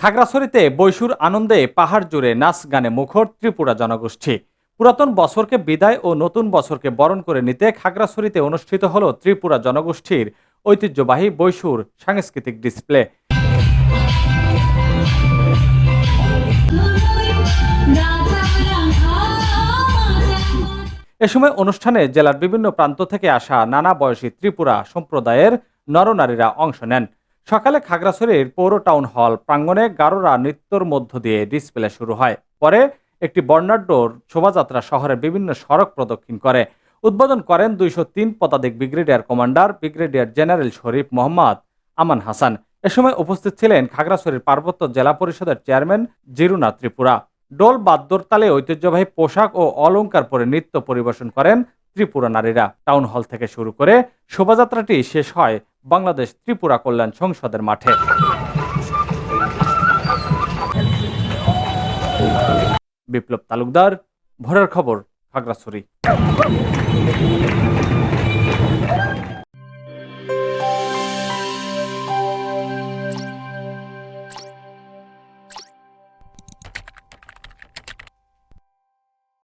খাগড়াছড়িতে বৈশুর আনন্দে পাহাড় জুড়ে নাচ গানে মুখর ত্রিপুরা জনগোষ্ঠী। পুরাতন বছরকে বিদায় ও নতুন বছরকে বরণ করে নিতে খাগড়াছড়িতে অনুষ্ঠিত হল ত্রিপুরা জনগোষ্ঠীর ঐতিহ্যবাহী বৈশুর সাংস্কৃতিক ডিসপ্লে। এ সময় অনুষ্ঠানে জেলার বিভিন্ন প্রান্ত থেকে আসা নানা বয়সী ত্রিপুরা সম্প্রদায়ের নরনারীরা অংশ নেন। সকালে খাগড়াছড়ির পৌর টাউন হল প্রাঙ্গণে গারোরা নৃত্যর মধ্য দিয়ে ডিসপ্লে শুরু হয়। পরে একটি বর্ণাঢ্যর শোভাযাত্রা শহরের বিভিন্ন সড়ক প্রদক্ষিণ করে। উদ্বোধন করেন দুইশো তিন পদাতিক brigadier commander, brigadier general Sharif Mohammad Aman Hasan. এ সময় উপস্থিত ছিলেন খাগড়াছড়ির পার্বত্য জেলা পরিষদের চেয়ারম্যান জিরুনা ত্রিপুরা। ডোল বাদ্যর তালে ঐতিহ্যবাহী পোশাক ও অলংকার পরে নৃত্য পরিবেশন করেন ত্রিপুরা নারীরা। টাউন হল থেকে শুরু করে শোভাযাত্রাটি শেষ হয় বাংলাদেশ ত্রিপুরা কল্যাণ সংসদের মাঠে। বিপ্লব তালুকদার ভোরের খবর খাগড়াছড়ি।